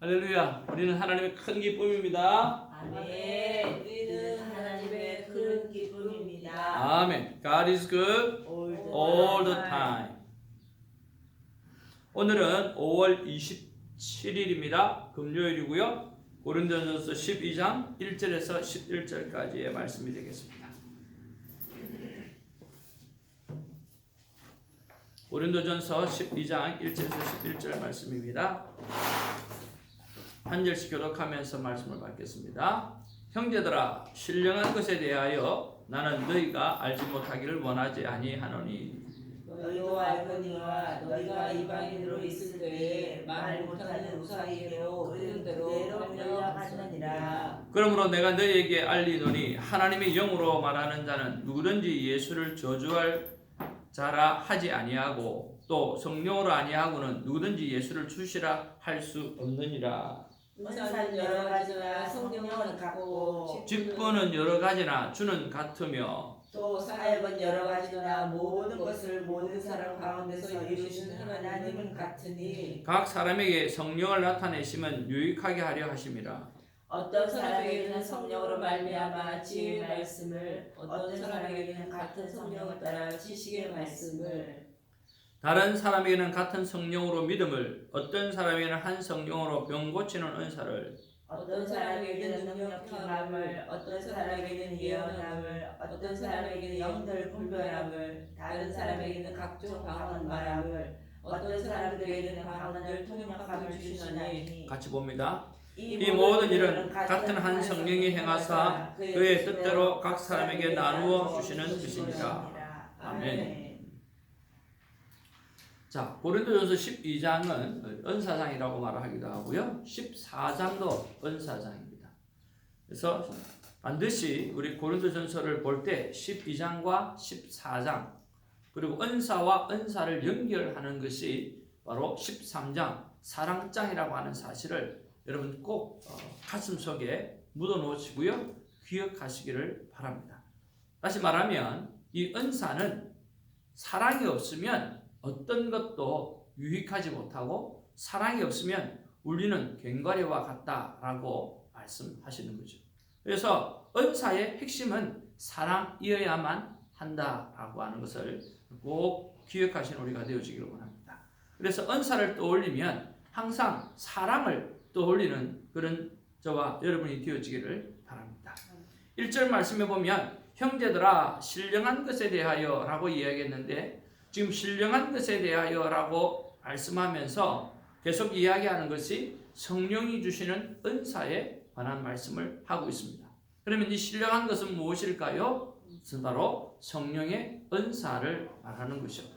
할렐루야. 우리는 하나님의 큰 기쁨입니다. 아멘. 우리는 하나님의 큰 기쁨입니다. 아멘. God is good all the time. 오늘은 5월 27일입니다. 금요일이고요. 고린도전서 12장 1절에서 11절까지의 말씀이 되겠습니다. 고린도전서 12장 1절에서 11절 말씀입니다. 한 절씩 교독하면서 말씀을 받겠습니다. 형제들아 신령한 것에 대하여 나는 너희가 알지 못하기를 원하지 아니하노니 너희도 알거니와 너희가 이방인으로 있을 때에 말 못하는 우사이로 그런 대로 연락하느니라. 그러므로 내가 너희에게 알리노니 하나님의 영으로 말하는 자는 누구든지 예수를 저주할 자라 하지 아니하고 또 성령으로 아니하고는 누구든지 예수를 주시라 할 수 없느니라 은사는 여러 가지나 성령은 같고 직분은 여러 가지나 주는 같으며 또 사역은 여러 가지나 모든 것을 모든 사람 가운데서 이루시는 하나님은 같으니 각 사람에게 성령을 나타내시면 유익하게 하려 하심이라 어떤 사람에게는 성령으로 말미암아 지혜의 말씀을 어떤 사람에게는 같은 성령을 따라 지식의 말씀을 다른 사람에게는 같은 성령으로 믿음을 어떤 사람에게는 한 성령으로 병 고치는 은사를 어떤 사람에게는 능력함을 어떤 사람에게는 예언함을 어떤 사람에게는 영들 분별함을 다른 사람에게는 각종 방언 말함을 어떤 사람들에게는 방언을 통역함을 주시나니 같이 봅니다. 이 이 모든 일은 같은 한 성령이 행하사 그의 뜻대로 각 사람에게 나누어 주시는 것이니라. 아멘. 자, 고린도전서 12장은 은사장이라고 말하기도 하고요. 14장도 은사장입니다. 그래서 반드시 우리 고린도전서를 볼 때 12장과 14장 그리고 은사와 은사를 연결하는 것이 바로 13장 사랑장이라고 하는 사실을 여러분 꼭 어, 가슴 속에 묻어 놓으시고요. 기억하시기를 바랍니다. 다시 말하면 이 은사는 사랑이 없으면 어떤 것도 유익하지 못하고 사랑이 없으면 우리는 괭과리와 같다라고 말씀하시는 거죠. 그래서 은사의 핵심은 사랑이어야만 한다라고 하는 것을 꼭 기억하시는 우리가 되어지기를 원합니다. 그래서 은사를 떠올리면 항상 사랑을 떠올리는 그런 저와 여러분이 되어지기를 바랍니다. 1절 말씀에 보면 형제들아 신령한 것에 대하여 라고 이야기했는데 지금 신령한 것에 대하여 라고 말씀하면서 계속 이야기하는 것이 성령이 주시는 은사에 관한 말씀을 하고 있습니다. 그러면 이 신령한 것은 무엇일까요? 바로 성령의 은사를 말하는 것이죠.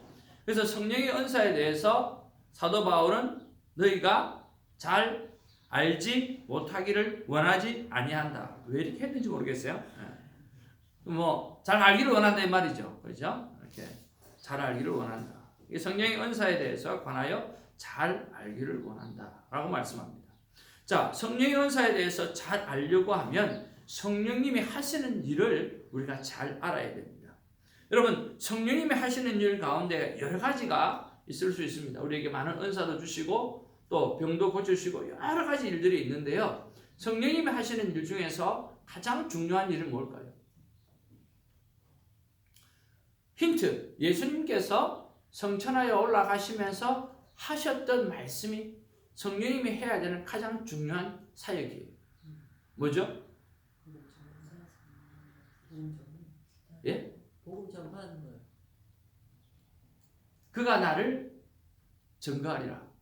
그래서 성령의 은사에 대해서 사도 바울은 너희가 잘 알지 못하기를 원하지 아니한다. 왜 이렇게 했는지 모르겠어요. 뭐 잘 알기를 원한다 이 말이죠. 그렇죠? 이렇게 잘 알기를 원한다. 이 성령의 은사에 대해서 관하여 잘 알기를 원한다 라고 말씀합니다. 자, 성령의 은사에 대해서 잘 알려고 하면 성령님이 하시는 일을 우리가 잘 알아야 됩니다. 여러분, 성령님이 하시는 일 가운데 여러 가지가 있을 수 있습니다. 우리에게 많은 은사도 주시고 또 병도 고쳐주시고 여러 가지 일들이 있는데요. 성령님이 하시는 일 중에서 가장 중요한 일은 뭘까요? 힌트. 예수님께서 성천하에 올라가시면서 하셨던 말씀이 성령님이 해야 되는 가장 중요한 사역이에요. 뭐죠? 예? 복음 전파하는 거예요. 그가 나를 증거하리라.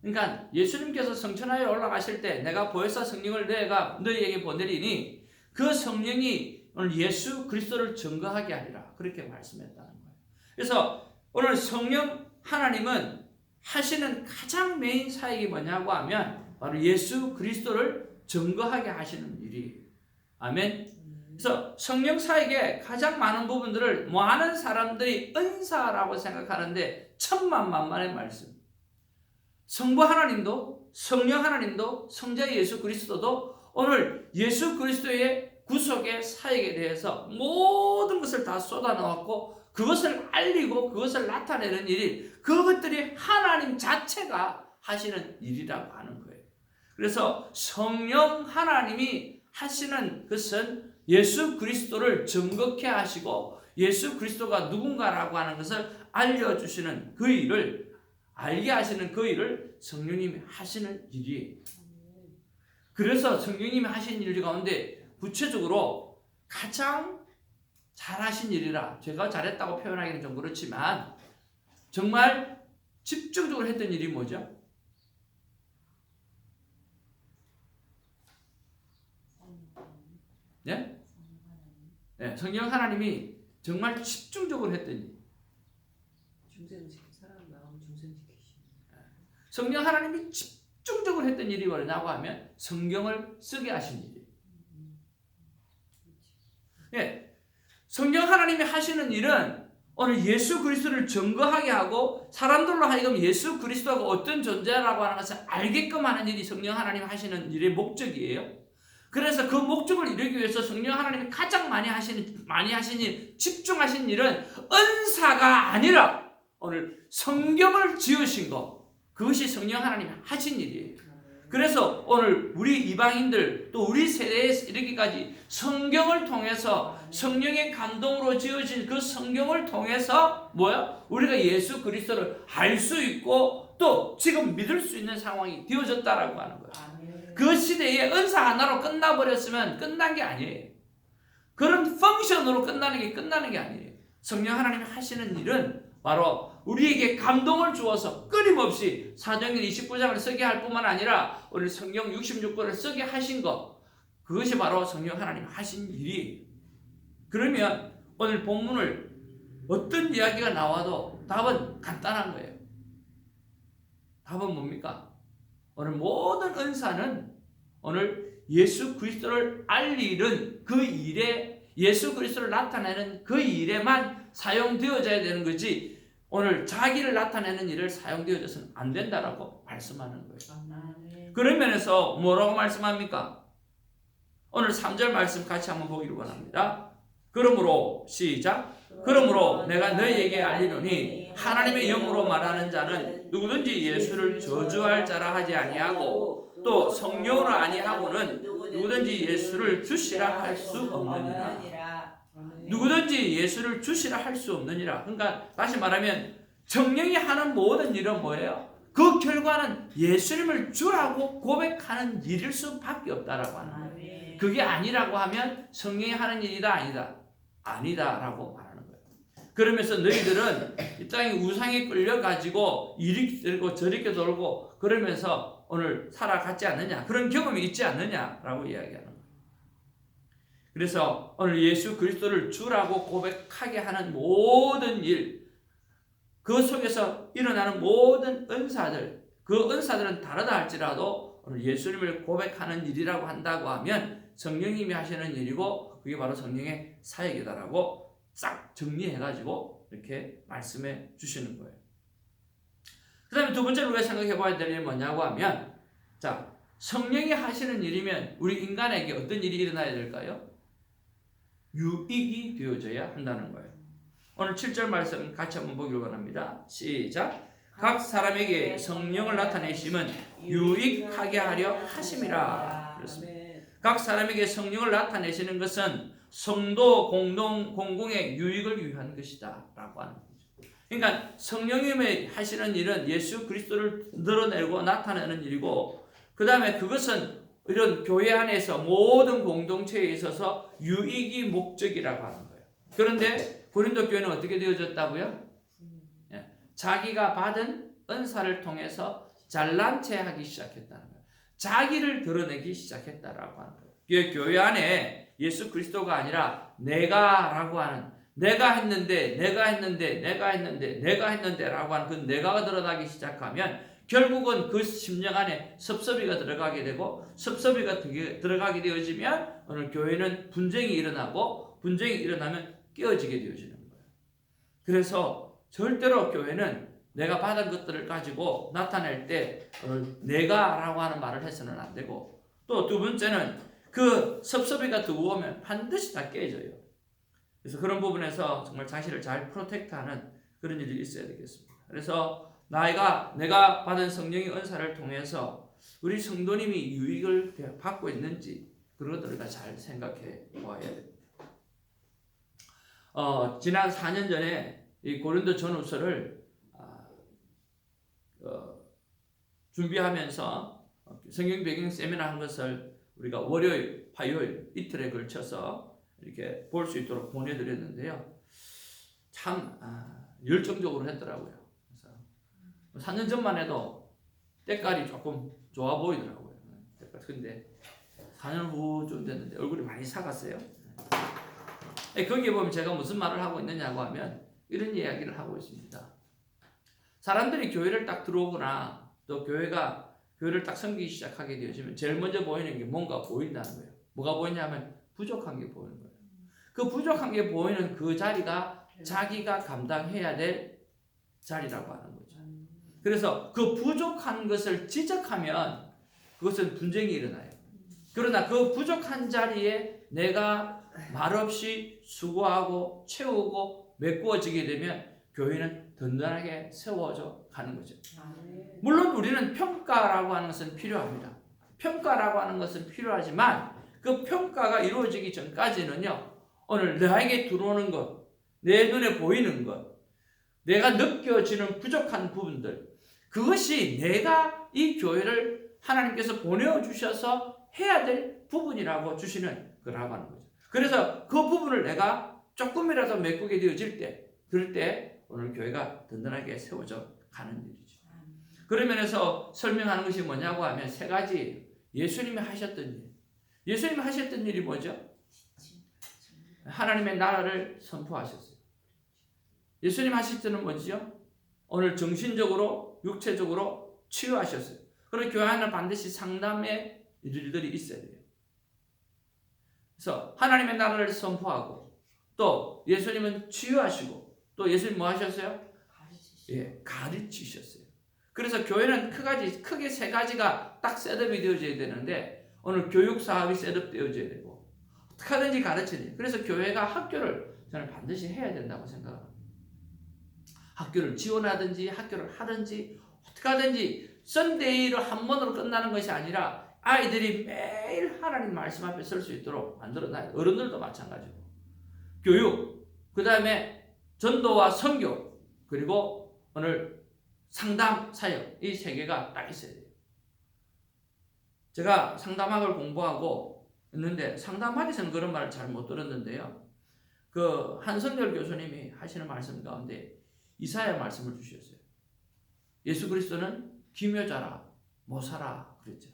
그러니까 예수님께서 성천하에 올라가실 때 내가 보혜사 성령을 내가 너희에게 보내리니 그 성령이 오늘 예수 그리스도를 증거하게 하리라. 그렇게 말씀했다는 거예요. 그래서 오늘 성령 하나님은 하시는 가장 메인 사역이 뭐냐고 하면 바로 예수 그리스도를 증거하게 하시는 일이에요. 아멘. 그래서 성령 사역의 가장 많은 부분들을 많은 사람들이 은사라고 생각하는데 천만만만의 말씀. 성부 하나님도 성령 하나님도 성자 예수 그리스도도 오늘 예수 그리스도의 구속의 사역에 대해서 모든 것을 다 쏟아놓았고 그것을 알리고 그것을 나타내는 일이 그것들이 하나님 자체가 하시는 일이라고 하는 거예요. 그래서 성령 하나님이 하시는 것은 예수 그리스도를 정극케 하시고 예수 그리스도가 누군가라고 하는 것을 알려주시는 그 일을 알게 하시는 그 일을 성령님이 하시는 일이에요. 그래서 성령님이 하신 일 가운데 구체적으로 가장 잘하신 일이라 제가 잘했다고 표현하기는 좀 그렇지만 정말 집중적으로 했던 일이 뭐죠? 네? 네, 성령 하나님이 정말 집중적으로 했던 일. 중생지키 사람 마음 중생지키시. 성령 하나님이 집중적으로 했던 일이 뭐냐고 하면 성경을 쓰게 하신 일이에요. 예. 성령 하나님이 하시는 일은 오늘 예수 그리스도를 증거하게 하고 사람들로 하여금 예수 그리스도가 어떤 존재라고 하는 것을 알게끔 하는 일이 성령 하나님 하시는 일의 목적이에요. 그래서 그 목적을 이루기 위해서 성령 하나님이 가장 많이 하시는 많이 하신 일, 집중하신 일은 은사가 아니라 오늘 성경을 지으신 것 그것이 성령 하나님이 하신 일이에요. 그래서 오늘 우리 이방인들 또 우리 세대에 이르기까지 성경을 통해서 성령의 감동으로 지어진 그 성경을 통해서 뭐야? 우리가 예수 그리스도를 알 수 있고 또 지금 믿을 수 있는 상황이 되어졌다라고 하는 거예요. 그 시대에 은사 하나로 끝나버렸으면 끝난 게 아니에요. 그런 펑션으로 끝나는 게 끝나는 게 아니에요. 성령 하나님이 하시는 일은 바로 우리에게 감동을 주어서 끊임없이 사도행전 29장을 쓰게 할 뿐만 아니라 오늘 성경 66권을 쓰게 하신 것 그것이 바로 성령 하나님 하신 일이에요. 그러면 오늘 본문을 어떤 이야기가 나와도 답은 간단한 거예요. 답은 뭡니까? 오늘 모든 은사는 오늘 예수 그리스도를 알리는 그 일에 예수 그리스도를 나타내는 그 일에만 사용되어져야 되는 거지 오늘 자기를 나타내는 일을 사용되어져서는 안 된다라고 말씀하는 거예요. 아멘. 그런 면에서 뭐라고 말씀합니까? 오늘 3절 말씀 같이 한번 보기를 원합니다. 그러므로 시작 그러므로 내가 너희에게 알리노니 하나님의 영으로 말하는 자는 누구든지 예수를 저주할 자라 하지 아니하고 또 성령으로 아니하고는 누구든지 예수를 주시라 할 수 없느니라. 아멘. 누구든지 예수를 주시라 할 수 없느니라. 그러니까 다시 말하면 정령이 하는 모든 일은 뭐예요? 그 결과는 예수님을 주라고 고백하는 일일 수밖에 없다라고 하는 거예요. 아멘. 그게 아니라고 하면 성령이 하는 일이다 아니다 아니다라고 말하는 거예요. 그러면서 너희들은 이 땅에 우상에 끌려 가지고 이리 들고 저렇게 돌고 그러면서 오늘 살아갔지 않느냐 그런 경험이 있지 않느냐라고 거예요. 그래서 오늘 예수 그리스도를 주라고 고백하게 하는 모든 일, 그 속에서 일어나는 모든 은사들, 그 은사들은 다르다 할지라도 오늘 예수님을 고백하는 일이라고 한다고 하면 성령님이 하시는 일이고 그게 바로 성령의 사역이다라고 싹 정리해가지고 이렇게 말씀해 주시는 거예요. 그 다음에 두 번째로 우리가 생각해 봐야 될 일이 뭐냐고 하면 자 성령이 하시는 일이면 우리 인간에게 어떤 일이 일어나야 될까요? 유익이 되어져야 한다는 거예요. 오늘 7절 말씀 같이 한번 보기를 원합니다. 시작. 각 사람에게 성령을 나타내심은 유익하게 하려 하심이라. 그렇습니다. 각 사람에게 성령을 나타내시는 것은 성도 공동 공공의 유익을 위한 것이다라고 하는 거죠. 그러니까 성령님의 하시는 일은 예수 그리스도를 드러내고 나타내는 일이고 그 다음에 그것은 이런 교회 안에서 모든 공동체에 있어서 유익이 목적이라고 하는 거예요. 그런데 고린도 교회는 어떻게 되어졌다고요? 예, 자기가 받은 은사를 통해서 잘난 체 하기 시작했다는 거예요. 자기를 드러내기 시작했다라고 하는 거예요. 교회 안에 예수 그리스도가 아니라 내가라고 하는 내가 했는데 내가 했는데 내가 했는데 내가 했는데라고 하는 그 내가가 드러나기 시작하면 결국은 그 심령 안에 섭섭이가 들어가게 되고 섭섭이가 들어가게 되어지면 오늘 교회는 분쟁이 일어나고 분쟁이 일어나면 깨어지게 되어지는 거예요. 그래서 절대로 교회는 내가 받은 것들을 가지고 나타낼 때 내가라고 하는 말을 해서는 안 되고 또 두 번째는 그 섭섭이가 들어오면 반드시 다 깨져요. 그래서 그런 부분에서 정말 자신을 잘 프로텍트하는 그런 일이 있어야 되겠습니다. 그래서 나이가 내가 받은 성령의 은사를 통해서 우리 성도님이 유익을 받고 있는지 그런 것들을 우리가 잘 생각해 보아야 됩니다. 어, 지난 4년 전에 이 고린도 전후서를 아, 어, 준비하면서 성경 배경 세미나 한 것을 우리가 월요일, 화요일 이틀에 걸쳐서 이렇게 볼 수 있도록 보내드렸는데요. 참 아, 열정적으로 했더라고요. 그래서 4년 전만 해도 때깔이 조금 좋아 보이더라고요. 때깔. 근데 4년 후쯤 됐는데 얼굴이 많이 사갔어요. 예, 거기에 보면 제가 무슨 말을 하고 있느냐고 하면 이런 이야기를 하고 있습니다. 사람들이 교회를 딱 들어오거나 또 교회가 교회를 딱 섬기기 시작하게 되어지면 제일 먼저 보이는 게 뭔가 보인다는 거예요. 뭐가 보이냐면 부족한 게 보이는 거예요. 그 부족한 게 보이는 그 자리가 자기가 감당해야 될 자리라고 하는 거죠. 그래서 그 부족한 것을 지적하면 그것은 분쟁이 일어나요. 그러나 그 부족한 자리에 내가 말없이 수고하고 채우고 메꾸어지게 되면 교회는 든든하게 세워져 가는 거죠. 물론 우리는 평가라고 하는 것은 필요합니다. 평가라고 하는 것은 필요하지만 그 평가가 이루어지기 전까지는요. 오늘 나에게 들어오는 것, 내 눈에 보이는 것, 내가 느껴지는 부족한 부분들, 그것이 내가 이 교회를 하나님께서 보내주셔서 해야 될 부분이라고 주시는 거라고 하는 거죠. 그래서 그 부분을 내가 조금이라도 메꾸게 되어질 때, 그럴 때 오늘 교회가 든든하게 세워져 가는 일이죠. 그런 면에서 설명하는 것이 뭐냐고 하면 세 가지 예수님이 하셨던 일. 예수님이 하셨던 일이 뭐죠? 하나님의 나라를 선포하셨어요. 예수님 하실 때는 뭐지요? 오늘 정신적으로, 육체적으로 치유하셨어요. 그런 교회 안에 반드시 상담의 일들이 있어야 돼요. 그래서 하나님의 나라를 선포하고 또 예수님은 치유하시고 또 예수님 뭐 하셨어요? 예, 가르치셨어요. 그래서 교회는 크가지, 크게 세 가지가 딱 셋업이 되어져야 되는데 오늘 교육 사업이 셋업되어져야 되고 어떻게 하든지 가르쳐야 돼요. 그래서 교회가 학교를 저는 반드시 해야 된다고 생각합니다. 학교를 지원하든지 학교를 하든지 어떻게 하든지 썬데이를 한 번으로 끝나는 것이 아니라 아이들이 매일 하나님 말씀 앞에 설 수 있도록 만들어놔요. 어른들도 마찬가지고. 교육, 그 다음에 전도와 선교, 그리고 오늘 상담 사역, 이 세 개가 딱 있어야 돼요. 제가 상담학을 공부하고 있는데 상담학에서는 그런 말을 잘 못 들었는데요. 그 한성열 교수님이 하시는 말씀 가운데 이사야 말씀을 주셨어요. 예수 그리스도는 기묘자라 모사라 그랬죠.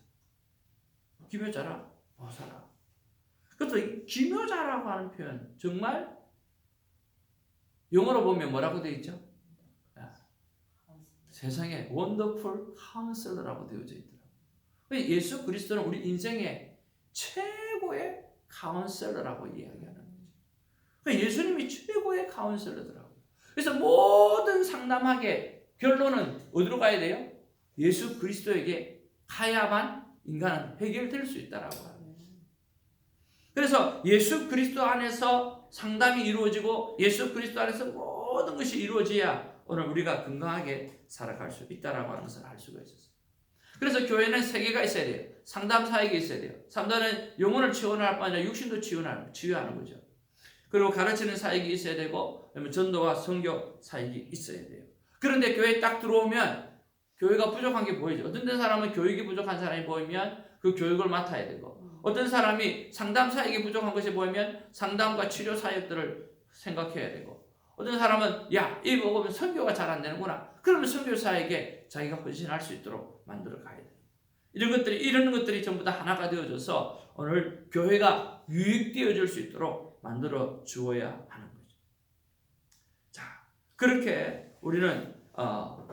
기묘자라 모사라. 이 기묘자라고 하는 표현 정말 영어로 보면 뭐라고 되어 있죠? 야, 세상에 원더풀 카운슬러라고 되어져 있더라고요. 예수 그리스도는 우리 인생의 최고의 카운슬러라고 이야기하는 거죠. 예수님이 최고의 카운슬러더라고요. 그래서 모든 상담학의 결론은 어디로 가야 돼요? 예수 그리스도에게 가야만 인간은 해결될 수 있다라고. 그래서 예수 그리스도 안에서 상담이 이루어지고 예수 그리스도 안에서 모든 것이 이루어져야 오늘 우리가 건강하게 살아갈 수 있다라고 하는 것을 알 수가 있었어요. 그래서 교회는 세 개가 있어야 돼요. 상담 사역이 있어야 돼요. 상담은 영혼을 치유할 뿐 아니라 육신도 치유하는, 치유하는 거죠. 그리고 가르치는 사역이 있어야 되고 전도와 선교 사역이 있어야 돼요. 그런데 교회에 딱 들어오면 교회가 부족한 게 보이죠. 어떤 사람은 교육이 부족한 사람이 보이면 그 교육을 맡아야 되고 어떤 사람이 상담 사역이 부족한 것이 보이면 상담과 치료 사역들을 생각해야 되고 어떤 사람은 야, 이 먹으면 선교가 잘 안 되는구나. 그러면 선교 사역에 자기가 헌신할 수 있도록 만들어 가야 돼요. 이런 것들이 이런 것들이 전부 다 하나가 되어져서 오늘 교회가 유익되어질 수 있도록 만들어 주어야 하는 거죠. 자, 그렇게 우리는 어,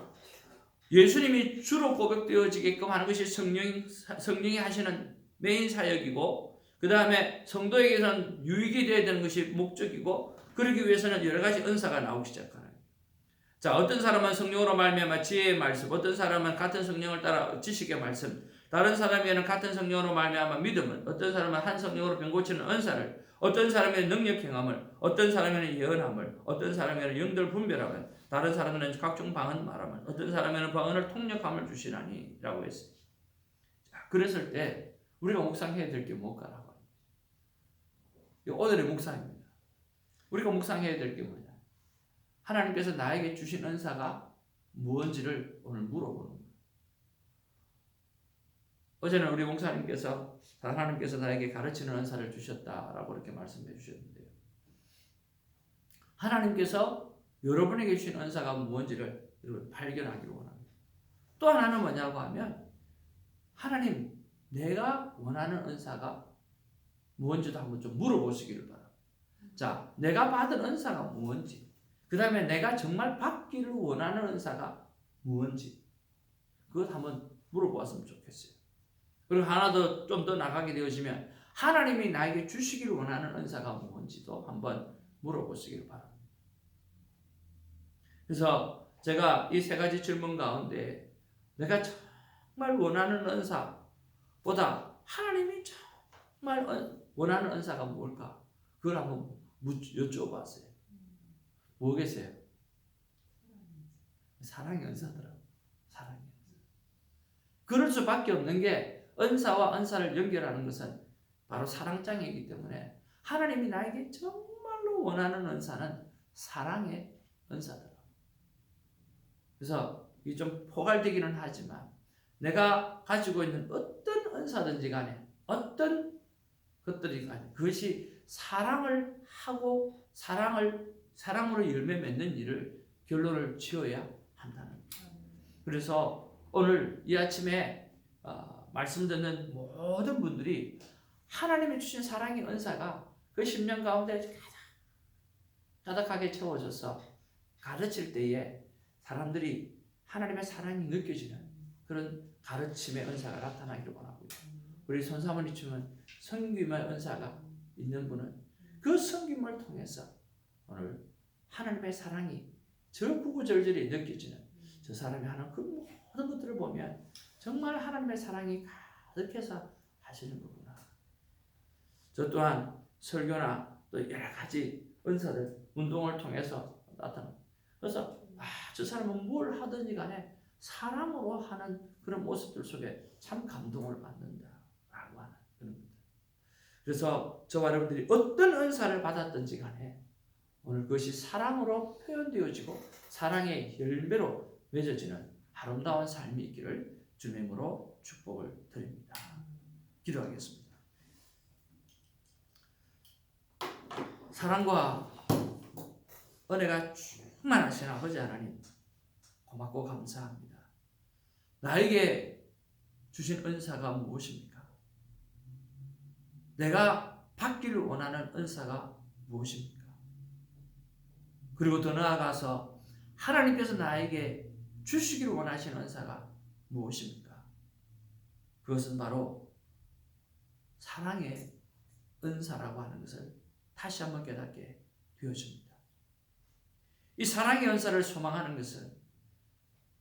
예수님이 주로 고백되어지게끔 하는 것이 성령 성령이 하시는 메인 사역이고 그 다음에 성도에게서는 유익이 되어야 되는 것이 목적이고 그러기 위해서는 여러 가지 은사가 나오기 시작하는. 자, 어떤 사람은 성령으로 말미암아 지혜의 말씀, 어떤 사람은 같은 성령을 따라 지식의 말씀, 다른 사람에는 같은 성령으로 말미암아 믿음을, 어떤 사람은 한 성령으로 병 고치는 은사를, 어떤 사람에는 능력 행함을, 어떤 사람에는 예언함을, 어떤 사람에는 영들 분별함을, 다른 사람에는 각종 방언 말함을, 어떤 사람에는 방언을 통역함을 주시나니라고 했어요. 그랬을 때 우리가 묵상해야 될 게 뭘까라고. 이 오늘의 묵상입니다. 우리가 묵상해야 될 게 뭐냐? 하나님께서 나에게 주신 은사가 무엇인지를 오늘 물어보는. 어제는 우리 목사님께서 하나님께서 나에게 가르치는 은사를 주셨다라고 이렇게 말씀해 주셨는데요. 하나님께서 여러분에게 주신 은사가 무엇인지를 발견하기를 원합니다. 또 하나는 뭐냐고 하면 하나님 내가 원하는 은사가 무엇인지도 한번 좀 물어보시기를 바랍니다. 자, 내가 받은 은사가 무엇인지, 그 다음에 내가 정말 받기를 원하는 은사가 무엇인지, 그것 한번 물어보았으면 좋겠어요. 그리고 하나 더 좀 더 나가게 되어지면 하나님이 나에게 주시기를 원하는 은사가 무엇인지도 한번 물어보시기를 바랍니다. 그래서 제가 이 세 가지 질문 가운데 내가 정말 원하는 은사보다 하나님이 정말 은- 원하는 은사가 뭘까? 그걸 한번 묻- 여쭤봤어요. 뭐겠어요? 사랑의 은사더라고. 사랑의 은사. 그럴 수밖에 없는 게 은사와 은사를 연결하는 것은 바로 사랑장이기 때문에 하나님이 나에게 정말로 원하는 은사는 사랑의 은사더라. 그래서 이 좀 포괄되기는 하지만 내가 가지고 있는 어떤 은사든지 간에 어떤 것들이 간에 그것이 사랑을 하고 사랑을 사랑으로 열매 맺는 일을 결론을 지어야 한다는 거예요. 그래서 오늘 이 아침에 어, 말씀 듣는 모든 분들이 하나님이 주신 사랑의 은사가 그 10년 가운데 가득 가득하게 채워져서 가르칠 때에 사람들이 하나님의 사랑이 느껴지는 그런 가르침의 은사가 나타나기를 원하고요. 우리 손사모님처럼 성김의 은사가 있는 분은 그 성김을 통해서 오늘 하나님의 사랑이 절구구절절히 느껴지는 저 사람이 하는 그 모든 것들을 보면 정말 하나님의 사랑이 가득해서 하시는 거구나. 저 또한 설교나 또 여러 가지 은사들 운동을 통해서 나타나. 그래서 아, 저 사람은 뭘 하든지 간에 사랑으로 하는 그런 모습들 속에 참 감동을 받는다라고 하는 그런 것들. 그래서 저와 여러분들이 어떤 은사를 받았든지 간에 오늘 그것이 사랑으로 표현되어지고 사랑의 열매로 맺어지는 아름다운 삶이 있기를 주님으로 축복을 드립니다. 기도하겠습니다. 사랑과 은혜가 충만하신 아버지 하나님 고맙고 감사합니다. 나에게 주신 은사가 무엇입니까? 내가 받기를 원하는 은사가 무엇입니까? 그리고 더 나아가서 하나님께서 나에게 주시기를 원하시는 은사가 무엇입니까? 그것은 바로 사랑의 은사라고 하는 것을 다시 한번 깨닫게 되어집니다. 이 사랑의 은사를 소망하는 것은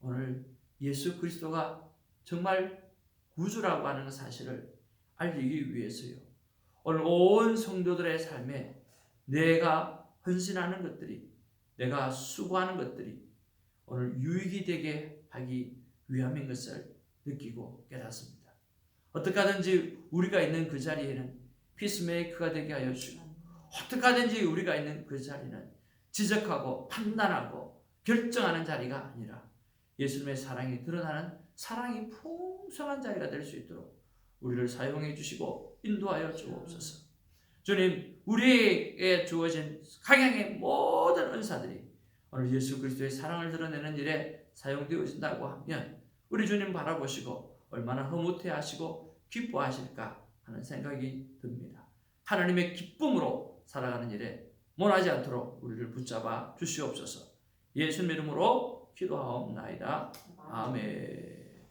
오늘 예수 그리스도가 정말 구주라고 하는 사실을 알리기 위해서요. 오늘 온 성도들의 삶에 내가 헌신하는 것들이 내가 수고하는 것들이 오늘 유익이 되게 하기 위함인 것을 느끼고 깨닫습니다. 어떻게 하든지 우리가 있는 그 자리에는 피스메이커가 되게 하여 주시고 어떻게 하든지 우리가 있는 그 자리는 지적하고 판단하고 결정하는 자리가 아니라 예수님의 사랑이 드러나는 사랑이 풍성한 자리가 될 수 있도록 우리를 사용해 주시고 인도하여 주옵소서. 주님, 우리에게 주어진 각양의 모든 은사들이 오늘 예수 그리스도의 사랑을 드러내는 일에 사용되어진다고 하면 우리 주님 바라보시고 얼마나 흐뭇해 하시고 기뻐하실까 하는 생각이 듭니다. 하나님의 기쁨으로 살아가는 일에 못하지 않도록 우리를 붙잡아 주시옵소서. 예수님 이름으로 기도하옵나이다. 아멘.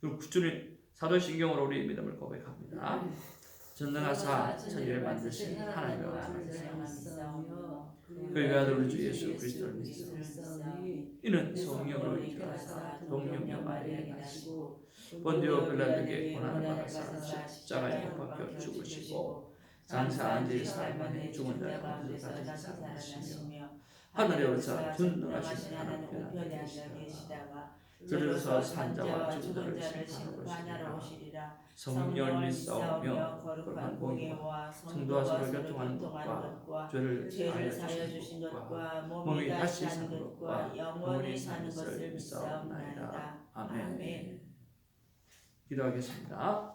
그리고 주님 사도신경으로 우리의 믿음을 고백합니다. 전능하사 천지를 만드신 하나님의 아버지 그의 아들 우리 주 예수 그리스도를 믿사오니 이는 성령으로 인하사 동령녀 마리아에게 나시고 본디오 빌라도에게 고난을 받아사 십자가에 못 박혀 죽으시고 장사한 지 사흘 만에 죽은 자 가운데서 살아나시며 하늘에 올라 전능하신 하나님 우편에 앉아 계시다가 들으서 산자와 죽은 자를 심판하러 오시리라. 성령을 믿사오며 거룩한 공예와 성도와 서로 교통하는 것과 죄를 사여 주신 것과 몸이 다시 사는 것과 영원히 사는 것을 믿사옵나이다. 아멘. 기도하겠습니다.